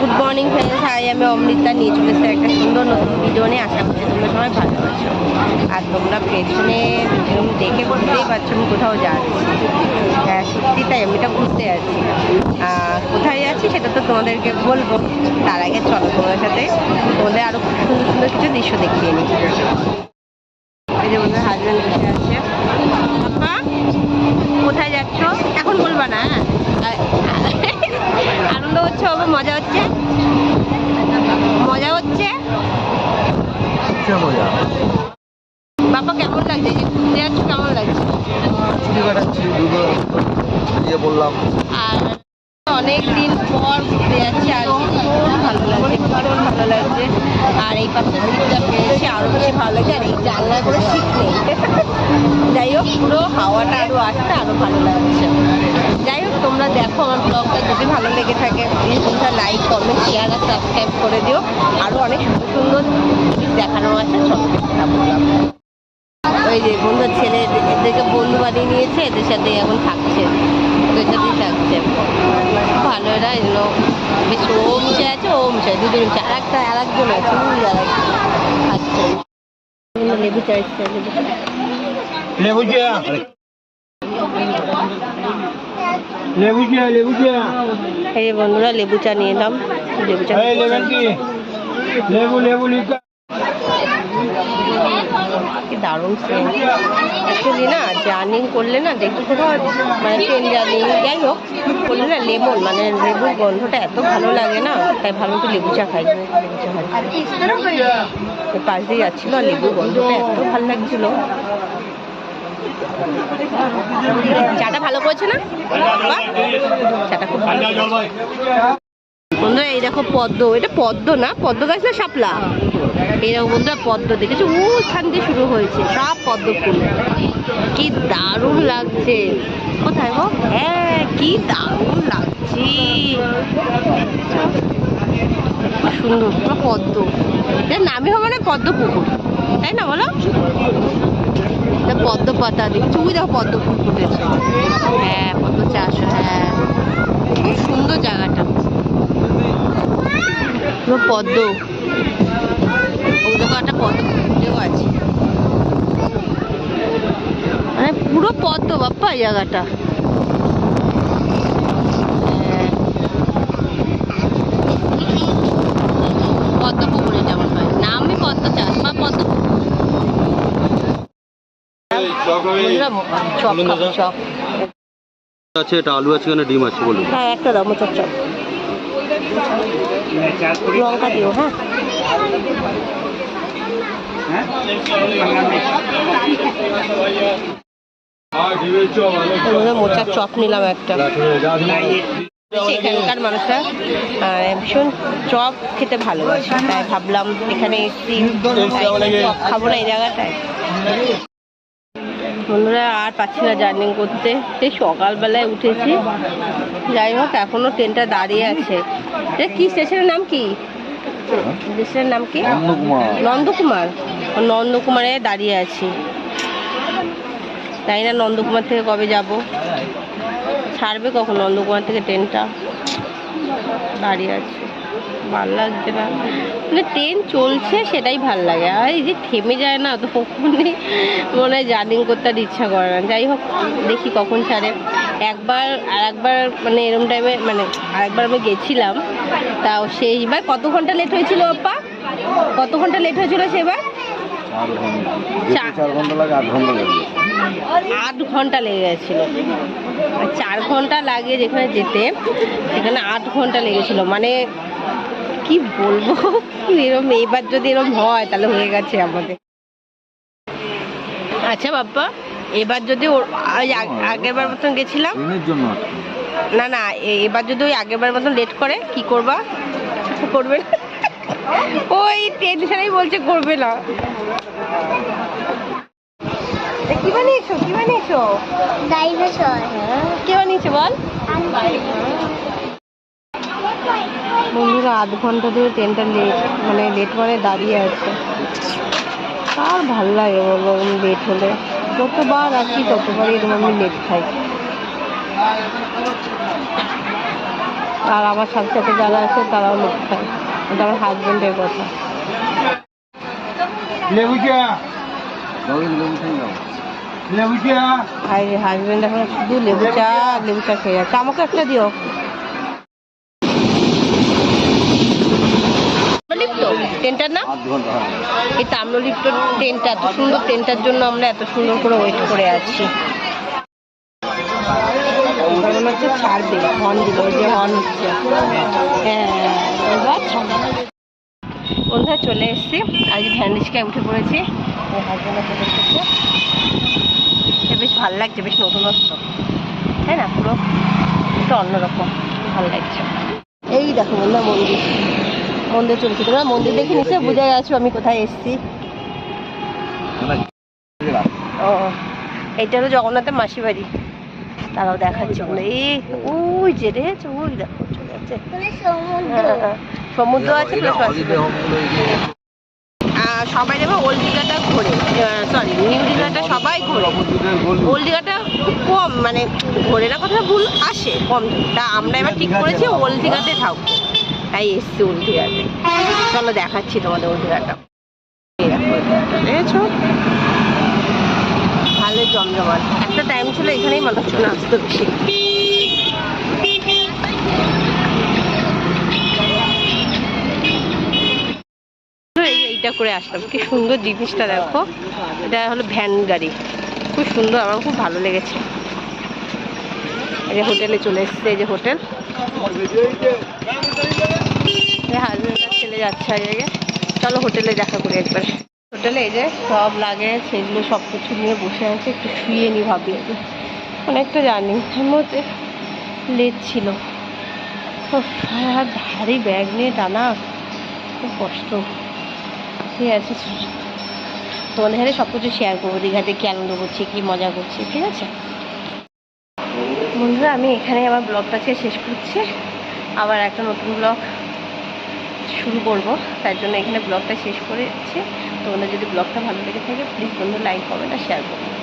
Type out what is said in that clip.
Good morning friends high আমি অমৃতা নিয়ে চলে এসেছি একটা সুন্দর নতুন ভিডিও নিয়ে। আশা করছি তোমরা সবাই ভালো আছো। আর তোমরা পেছনে এরকম দেখে বুঝতেই পারছ আমি কোথাও যাচ্ছি। হ্যাঁ সত্যি তাই, আমি এটা ঘুরতে যাচ্ছি কোথায় যাচ্ছি সেটা তো তোমাদেরকে বলব। তার আগে চলো তোমাদের সাথে তোমাদের আরও খুব সুন্দর সুন্দর কিছু দৃশ্য দেখিয়ে নিই। এই যে আমাদের হাজব্যান্ড বসে আছে। কোথায় যাচ্ছ? এখন বলবা না হ্যাঁ? আনন্দ হচ্ছে বাবা মজা হচ্ছে? মজা হচ্ছে? মজা? বাবা কেমন লাগছে? যে ঘুরতে যাচ্ছ কেমন লাগছে? বললাম। আর অনেক দিন পর ঘুরতে যাচ্ছি, আর ভীষণ ভালো লাগছে, ভীষণ ভালো লাগছে। আর এই পাশে সিটটা পেয়েছি আরও বেশি ভালো লাগছে, আর এই জানলায় করে নেই। যাই হোক, পুরো হাওয়াটা আরও আসছে আরও ভালো লাগছে। যাই হোক, তোমরা দেখো আমার ব্লগটা যদি ভালো লেগে থাকে প্লিজ তোমরা লাইক কমেন্ট শেয়ার আর সাবস্ক্রাইব করে দিও। আরও অনেক সুন্দর সুন্দর জিনিস দেখানো আছে সব ওই যে বন্ধুর ছেলে এদেরকে বন্ধু বানিয়ে নিয়েছে, এদের সাথে এখন থাকছে। ওদের সাথেই থাকছে ভালো এরা এগুলো বেশ ও মিশে আছে ও মিশে দুজন মিশে আর একটা আর একজন আছে আচ্ছা লেবু চাইছে লেবু লেবু জিয়া লেবু জিয়া এই বন্ধুরা লেবু চা নিয়ে এলাম লেবু চা লেবু লেবু কি দারুণ সেন্ট অ্যাকচুয়ালি না জার্নিং করলে না দেখতে কোথাও মানে ট্রেন জার্নি যাই হোক করলে না লেমন মানে লেবুর গন্ধটা এত ভালো লাগে না, তাই ভালো একটু লেবু চা খাই। লেবু চা খাই পাশ দিয়ে যাচ্ছিল, আর লেবুর গন্ধটা এত ভালো লাগছিল। চাটা ভালো করেছে না? চাটা খুব ভালো। বন্ধুরা এই দেখো পদ্ম, এটা পদ্ম না, পদ্ম গাছ না শাপলা? এই দেখো বন্ধুরা, পদ্ম দেখেছ? ওখান দিয়ে শুরু হয়েছে, সব পদ্ম ফুল। কি দারুণ লাগছে। কোথায় গো? হ্যাঁ কি দারুণ লাগছে। সুন্দর, পুরো পদ্ম। এর নামই হবে না পদ্ম পুকুর, তাই না বলো? পদ্ম পাতা, দেখছ? ওই দেখো পদ্ম ফুল ফুটেছে। হ্যাঁ পদ্ম চাষ হ্যাঁ। খুব সুন্দর জায়গাটা। পুরো পদ্ম। ওই দেখো একটা পদ্ম ফুটেও আছে। মানে পুরো পদ্ম বাপ্পা জায়গাটা। Chop chop. আছে এটা আলু আছে এখানে ডিম আছে বলুন। হ্যাঁ একটা দাও মোচর চপ। লঙ্কা দিও হ্যাঁ? মোচার চপ নিলাম একটা। এখানকার মানুষরা ভীষণ চপ খেতে ভালোবাসে। তাই ভাবলাম এখানে এসছি। চপ খাব না এই জায়গাটায়। বন্ধুরা আর পাচ্ছি না জার্নি করতে। সেই সকালবেলায় উঠেছি। যাই হোক এখনও ট্রেনটা দাঁড়িয়ে আছে। এটা কি স্টেশনের নাম কি? স্টেশনের নাম কি? নন্দকুমার। নন্দকুমারে? দাঁড়িয়ে আছি। তাই না নন্দকুমার থেকে কবে যাব। ছাড়বে কখন নন্দকুমার থেকে ট্রেনটা? দাঁড়িয়ে আছে। ভালো লাগছে না। মানে ট্রেন চলছে সেটাই ভালো লাগে। আর এই যে থেমে যায় না তো কখনই মনে হয় জার্নিং করতে আর ইচ্ছা করে না। যাই হোক দেখি কখন ছাড়ে। একবার আর একবার মানে এরম টাইমে মানে আরেকবার আমি গেছিলাম তাও সেইবার কত ঘণ্টা লেট হয়েছিল আপা? কত ঘণ্টা লেট হয়েছিল সেবার আট ঘণ্টা লাগে গেছিল। আর চার ঘণ্টা লাগে যেখানে যেতে সেখানে আট ঘণ্টা লেগেছিল। মানে কি বলব? এরম এবার যদি এরম হয় তাহলে হয়ে গেছে আমাদের। আচ্ছা বাপ্পা এবার যদি ওর ওই আগেরবার মতন গেছিলাম? না না এ- এবার যদি ওই আগেরবার মতন লেট করে কি করবা? কিছু করবে ওই টেনশনেই বলছে করবে না। কি বানিয়েছো? কি বানিয়েছো? হ্যাঁ, কে বানিয়েছে বল? বন্ধুরা আধ ঘণ্টা ধরে ট্রেনটা লেট মানে লেট মানে দাঁড়িয়ে আছে। আর ভালো লাগে বলব আমি লেট হলে? যতবার আসি ততবারই এরকম আমি লেট খাই। আর আমার সাথে সাথে যারা আছে তারাও লেবু খায়। এটা আমার হাজবেন্ডের কথা। হাজবেন্ড এখন শুধু লেবু চা আর লেবু চা খেয়ে যাচ্ছে আমাকে একটা দিও। লিপ্ত টেন্টার না আধ ঘণ্টা হবে এই তাম্রলিপ্ত ট্রেনটা এত সুন্দর ট্রেনটার জন্য আমরা এত সুন্দর করে ওয়েট করে আছি। হচ্ছে ছাড়বে হর্ন দিল যে হর্ন হচ্ছে হ্যাঁ বন্ধুরা চলে এসেছি। আজ ভ্যান রিক্সায় উঠে পড়েছি। এসেছে। বেশ ভালো লাগছে বেশ নতুনত্ব। তাই না? পুরো একটু অন্যরকম। ভালো লাগছে। এই দেখো বন্ধুরা মন্দির। মন্দির চলছে। তোমরা মন্দির দেখে নিশ্চয়ই বুঝে গেছো আমি কোথায় এসেছি। ও এইটা হলো জগন্নাথের মাসি বাড়ি। তারাও দেখাচ্ছে এই ওই যে রে ওই দেখো চলে যাচ্ছে। হ্যাঁ, হ্যাঁ। সমুদ্র আছে সবাই যাবে ওল্ড দীঘাটা ঘোরে। সরি নিউ দীঘাটা সবাই ঘোরে। ওল্ড দীঘাটা খুব কম মানে ঘোরে না কথা ভুল আসে কম। তা আমরা এবার ঠিক করেছি ওল্ড দীঘাতে থাকব তাই এসছি ওল্ড দীঘাতে চলো দেখাচ্ছি তোমাদের দেখো, দেখেছ? ভালো জমজমাট। একটা টাইম ছিল এখানেই মানুষজন আসতো বেশি। এইটা করে আসলাম। কি সুন্দর জিনিসটা দেখো। এটা হলো ভ্যান গাড়ি। খুব সুন্দর আমার খুব ভালো লেগেছে। এই যে হোটেলে চলে এসছে এই যে হোটেল। হাজবেন্ড ছেলে যাচ্ছে আর জায়গায় চলো হোটেলে দেখা করি একবার। হোটেলে এই যে সব লাগে সেগুলো সব কিছু নিয়ে বসে আছে, একটু শুয়ে নি ভাবি আগে। অনেকটা জানি তার মধ্যে লেট ছিল। আর ভারী ব্যাগ নিয়ে টানা। খুব কষ্ট। ঠিক আছে তোমাদের সাথে সব কিছু শেয়ার করব। দীঘাতে কি আনন্দ করছি, কি মজা করছি, ঠিক আছে? বন্ধুরা, আমি এখানে আমার ব্লগটাকে শেষ করছি। আবার একটা নতুন ব্লগ শুরু করব। তার জন্য এখানে ব্লগটা শেষ করেছি। তোমাদের যদি ব্লগটা ভালো লেগে থাকে প্লিজ বন্ধু লাইক কমেন্ট আর শেয়ার করবেন